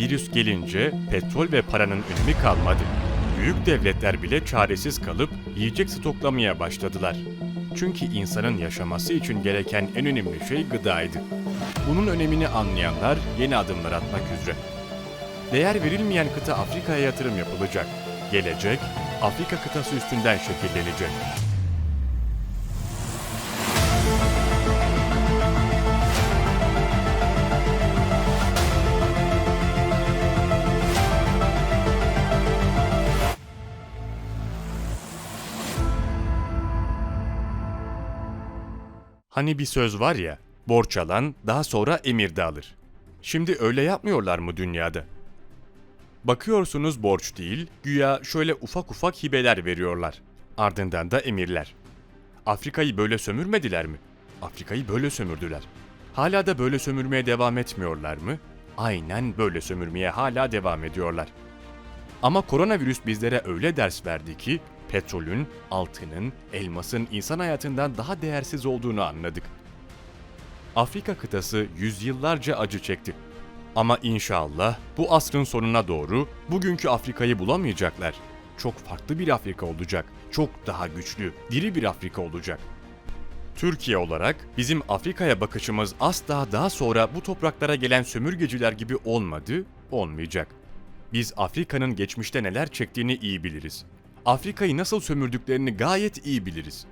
virüs gelince petrol ve paranın önemi kalmadı. Büyük devletler bile çaresiz kalıp yiyecek stoklamaya başladılar. Çünkü insanın yaşaması için gereken en önemli şey gıdaydı. Bunun önemini anlayanlar yeni adımlar atmak üzere. Değer verilmeyen kıta Afrika'ya yatırım yapılacak. Gelecek, Afrika kıtası üstünden şekillenecek. Hani bir söz var ya, borç alan daha sonra emir de alır. Şimdi öyle yapmıyorlar mı dünyada? Bakıyorsunuz borç değil, güya şöyle ufak ufak hibeler veriyorlar. Ardından da emirler. Afrika'yı böyle sömürmediler mi? Afrika'yı böyle sömürdüler. Hala da böyle sömürmeye devam etmiyorlar mı? Aynen böyle sömürmeye hala devam ediyorlar. Ama koronavirüs bizlere öyle ders verdi ki petrolün, altının, elmasın insan hayatından daha değersiz olduğunu anladık. Afrika kıtası yüzyıllarca acı çekti. Ama inşallah bu asrın sonuna doğru bugünkü Afrika'yı bulamayacaklar. Çok farklı bir Afrika olacak. Çok daha güçlü, diri bir Afrika olacak. Türkiye olarak bizim Afrika'ya bakışımız asla daha sonra bu topraklara gelen sömürgeciler gibi olmadı, olmayacak. Biz Afrika'nın geçmişte neler çektiğini iyi biliriz. Afrika'yı nasıl sömürdüklerini gayet iyi biliriz.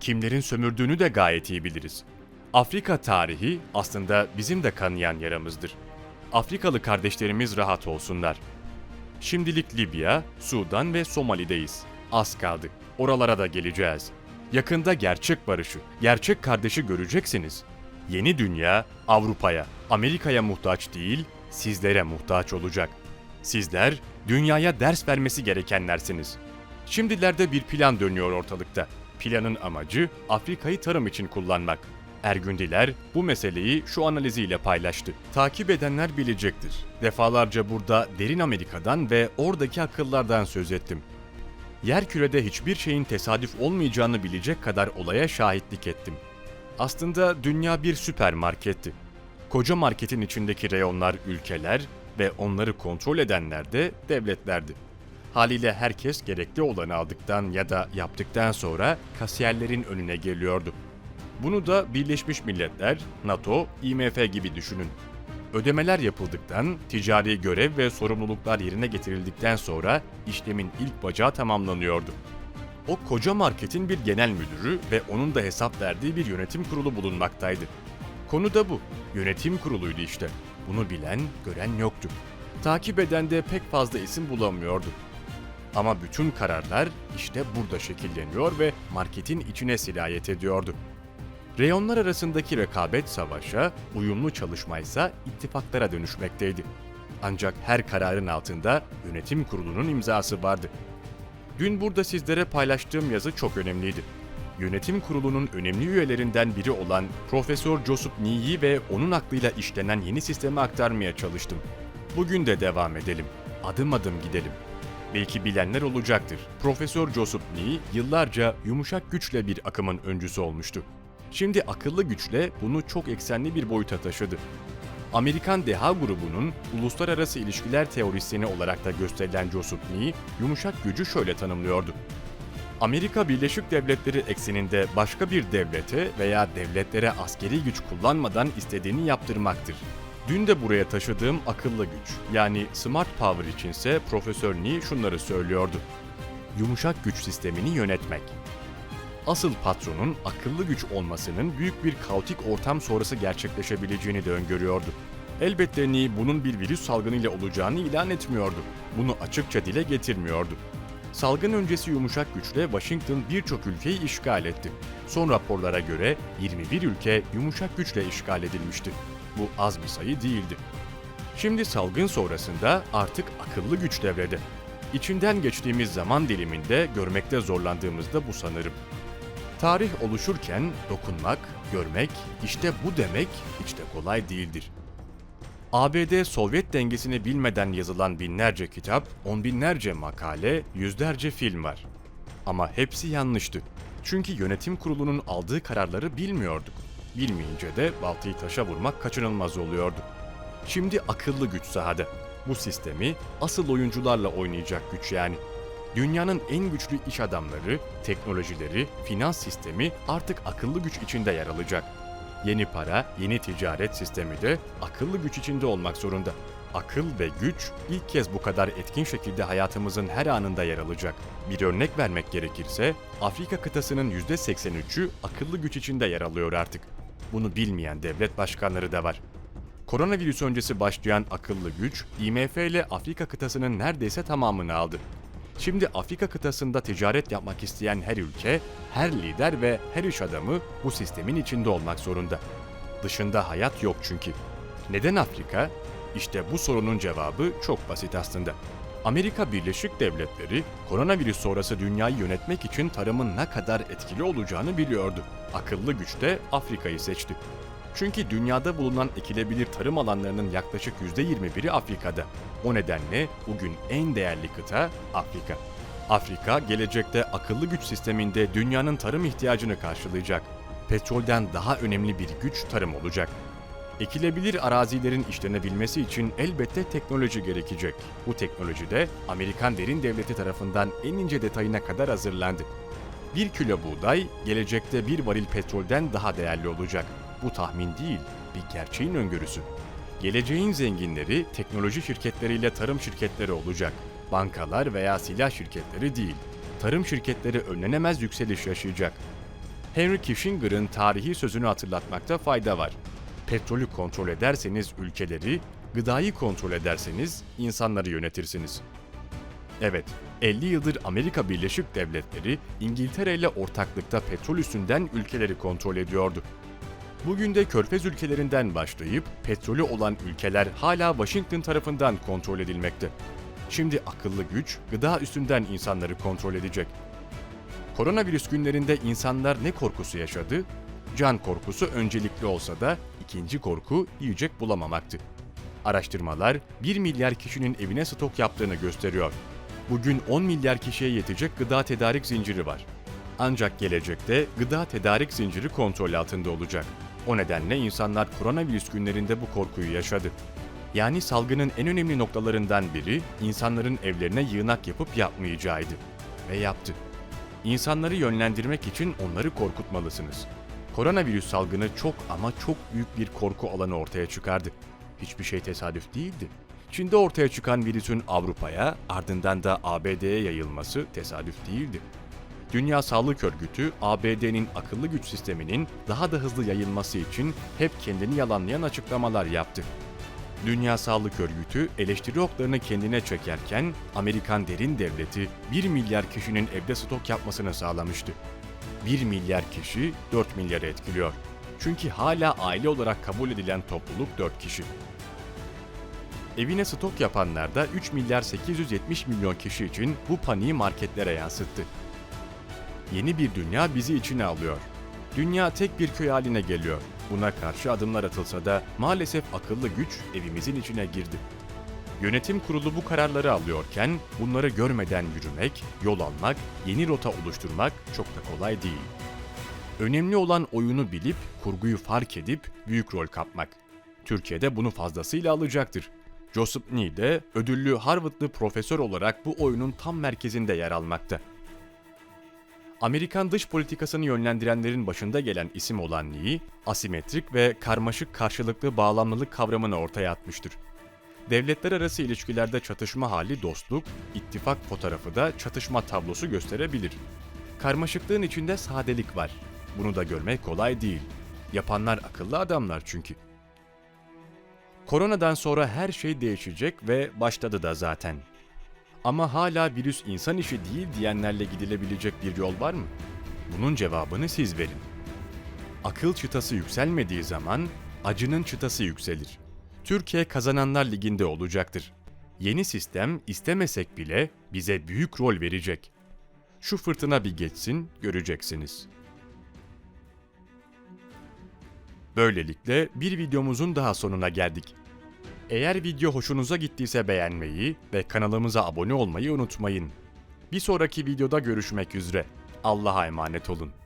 Kimlerin sömürdüğünü de gayet iyi biliriz. Afrika tarihi aslında bizim de kanayan yaramızdır. Afrikalı kardeşlerimiz rahat olsunlar. Şimdilik Libya, Sudan ve Somali'deyiz. Az kaldı. Oralara da geleceğiz. Yakında gerçek barışı, gerçek kardeşi göreceksiniz. Yeni dünya Avrupa'ya, Amerika'ya muhtaç değil, sizlere muhtaç olacak. Sizler dünyaya ders vermesi gerekenlersiniz. Şimdilerde bir plan dönüyor ortalıkta. Planın amacı Afrika'yı tarım için kullanmak. Ergündiler bu meseleyi şu analiziyle paylaştı. Takip edenler bilecektir. Defalarca burada derin Amerika'dan ve oradaki akıllardan söz ettim. Yerkürede hiçbir şeyin tesadüf olmayacağını bilecek kadar olaya şahitlik ettim. Aslında dünya bir süpermarketti. Koca marketin içindeki reyonlar ülkeler ve onları kontrol edenler de devletlerdi. Haliyle herkes gerekli olanı aldıktan ya da yaptıktan sonra kasiyerlerin önüne geliyordu. Bunu da Birleşmiş Milletler, NATO, IMF gibi düşünün. Ödemeler yapıldıktan, ticari görev ve sorumluluklar yerine getirildikten sonra işlemin ilk bacağı tamamlanıyordu. O koca marketin bir genel müdürü ve onun da hesap verdiği bir yönetim kurulu bulunmaktaydı. Konu da bu. Yönetim kuruluydu işte. Bunu bilen, gören yoktu. Takip eden de pek fazla isim bulamıyordu. Ama bütün kararlar işte burada şekilleniyor ve marketin içine sirayet ediyordu. Reyonlar arasındaki rekabet savaşa, uyumlu çalışmaysa ittifaklara dönüşmekteydi. Ancak her kararın altında yönetim kurulunun imzası vardı. Dün burada sizlere paylaştığım yazı çok önemliydi. Yönetim kurulunun önemli üyelerinden biri olan Profesör Joseph Nee'yi ve onun aklıyla işlenen yeni sistemi aktarmaya çalıştım. Bugün de devam edelim. Adım adım gidelim. Belki bilenler olacaktır. Profesör Joseph Nee yıllarca yumuşak güçle bir akımın öncüsü olmuştu. Şimdi akıllı güçle bunu çok eksenli bir boyuta taşıdı. Amerikan deha grubunun uluslararası ilişkiler teorisyeni olarak da gösterilen Joseph Nee, yumuşak gücü şöyle tanımlıyordu. Amerika Birleşik Devletleri ekseninde başka bir devlete veya devletlere askeri güç kullanmadan istediğini yaptırmaktır. Dün de buraya taşıdığım akıllı güç yani smart power içinse Profesör Nee şunları söylüyordu. Yumuşak güç sistemini yönetmek. Asıl patronun akıllı güç olmasının büyük bir kaotik ortam sonrası gerçekleşebileceğini de öngörüyordu. Elbette Nee bunun bir virüs salgınıyla olacağını ilan etmiyordu. Bunu açıkça dile getirmiyordu. Salgın öncesi yumuşak güçle Washington birçok ülkeyi işgal etti. Son raporlara göre 21 ülke yumuşak güçle işgal edilmişti. Bu az bir sayı değildi. Şimdi salgın sonrasında artık akıllı güç devrede. İçinden geçtiğimiz zaman diliminde görmekte zorlandığımız da bu sanırım. Tarih oluşurken dokunmak, görmek, işte bu demek hiç de kolay değildir. ABD Sovyet dengesini bilmeden yazılan binlerce kitap, on binlerce makale, yüzlerce film var. Ama hepsi yanlıştı. Çünkü yönetim kurulunun aldığı kararları bilmiyorduk. Bilmeyince de baltayı taşa vurmak kaçınılmaz oluyordu. Şimdi akıllı güç sahada. Bu sistemi asıl oyuncularla oynayacak güç yani. Dünyanın en güçlü iş adamları, teknolojileri, finans sistemi artık akıllı güç içinde yer alacak. Yeni para, yeni ticaret sistemi de akıllı güç içinde olmak zorunda. Akıl ve güç ilk kez bu kadar etkin şekilde hayatımızın her anında yer alacak. Bir örnek vermek gerekirse, Afrika kıtasının %83'ü akıllı güç içinde yer alıyor artık. Bunu bilmeyen devlet başkanları da var. Koronavirüs öncesi başlayan akıllı güç, IMF ile Afrika kıtasının neredeyse tamamını aldı. Şimdi Afrika kıtasında ticaret yapmak isteyen her ülke, her lider ve her iş adamı bu sistemin içinde olmak zorunda. Dışında hayat yok çünkü. Neden Afrika? İşte bu sorunun cevabı çok basit aslında. Amerika Birleşik Devletleri koronavirüs sonrası dünyayı yönetmek için tarımın ne kadar etkili olacağını biliyordu. Akıllı güç de Afrika'yı seçti. Çünkü dünyada bulunan ekilebilir tarım alanlarının yaklaşık %21'i Afrika'da. O nedenle bugün en değerli kıta Afrika. Afrika gelecekte akıllı güç sisteminde dünyanın tarım ihtiyacını karşılayacak. Petrolden daha önemli bir güç tarım olacak. Ekilebilir arazilerin işlenebilmesi için elbette teknoloji gerekecek. Bu teknoloji de Amerikan Derin Devleti tarafından en ince detayına kadar hazırlandı. Bir kilo buğday gelecekte bir varil petrolden daha değerli olacak. Bu tahmin değil, bir gerçeğin öngörüsü. Geleceğin zenginleri teknoloji şirketleriyle tarım şirketleri olacak. Bankalar veya silah şirketleri değil. Tarım şirketleri önlenemez yükseliş yaşayacak. Henry Kissinger'ın tarihi sözünü hatırlatmakta fayda var. Petrolü kontrol ederseniz ülkeleri, gıdayı kontrol ederseniz insanları yönetirsiniz. Evet, 50 yıldır Amerika Birleşik Devletleri İngiltere ile ortaklıkta petrol üstünden ülkeleri kontrol ediyordu. Bugün de Körfez ülkelerinden başlayıp petrolü olan ülkeler hala Washington tarafından kontrol edilmekte. Şimdi akıllı güç gıda üstünden insanları kontrol edecek. Koronavirüs günlerinde insanlar ne korkusu yaşadı? Can korkusu öncelikli olsa da ikinci korku yiyecek bulamamaktı. Araştırmalar 1 milyar kişinin evine stok yaptığını gösteriyor. Bugün 10 milyar kişiye yetecek gıda tedarik zinciri var. Ancak gelecekte gıda tedarik zinciri kontrol altında olacak. O nedenle insanlar koronavirüs günlerinde bu korkuyu yaşadı. Yani salgının en önemli noktalarından biri insanların evlerine yığınak yapıp yapmayacağıydı. Ve yaptı. İnsanları yönlendirmek için onları korkutmalısınız. Koronavirüs salgını çok ama çok büyük bir korku alanı ortaya çıkardı. Hiçbir şey tesadüf değildi. Çin'de ortaya çıkan virüsün Avrupa'ya, ardından da ABD'ye yayılması tesadüf değildi. Dünya Sağlık Örgütü, ABD'nin akıllı güç sisteminin daha da hızlı yayılması için hep kendini yalanlayan açıklamalar yaptı. Dünya Sağlık Örgütü eleştiri oklarını kendine çekerken Amerikan Derin Devleti 1 milyar kişinin evde stok yapmasını sağlamıştı. 1 milyar kişi 4 milyarı etkiliyor. Çünkü hala aile olarak kabul edilen topluluk 4 kişi. Evine stok yapanlar da 3 milyar 870 milyon kişi için bu paniği marketlere yansıttı. Yeni bir dünya bizi içine alıyor. Dünya tek bir köy haline geliyor. Buna karşı adımlar atılsa da maalesef akıllı güç evimizin içine girdi. Yönetim kurulu bu kararları alıyorken bunları görmeden yürümek, yol almak, yeni rota oluşturmak çok da kolay değil. Önemli olan oyunu bilip, kurguyu fark edip büyük rol kapmak. Türkiye'de bunu fazlasıyla alacaktır. Joseph Nee de ödüllü Harvardlı profesör olarak bu oyunun tam merkezinde yer almakta. Amerikan dış politikasını yönlendirenlerin başında gelen isim olan Lee, asimetrik ve karmaşık karşılıklı bağlamlılık kavramını ortaya atmıştır. Devletler arası ilişkilerde çatışma hali dostluk, ittifak fotoğrafı da çatışma tablosu gösterebilir. Karmaşıklığın içinde sadelik var. Bunu da görmek kolay değil. Yapanlar akıllı adamlar çünkü. Koronadan sonra her şey değişecek ve başladı da zaten. Ama hala virüs insan işi değil diyenlerle gidilebilecek bir yol var mı? Bunun cevabını siz verin. Akıl çıtası yükselmediği zaman acının çıtası yükselir. Türkiye Kazananlar Ligi'nde olacaktır. Yeni sistem istemesek bile bize büyük rol verecek. Şu fırtına bir geçsin, göreceksiniz. Böylelikle bir videomuzun daha sonuna geldik. Eğer video hoşunuza gittiyse beğenmeyi ve kanalımıza abone olmayı unutmayın. Bir sonraki videoda görüşmek üzere. Allah'a emanet olun.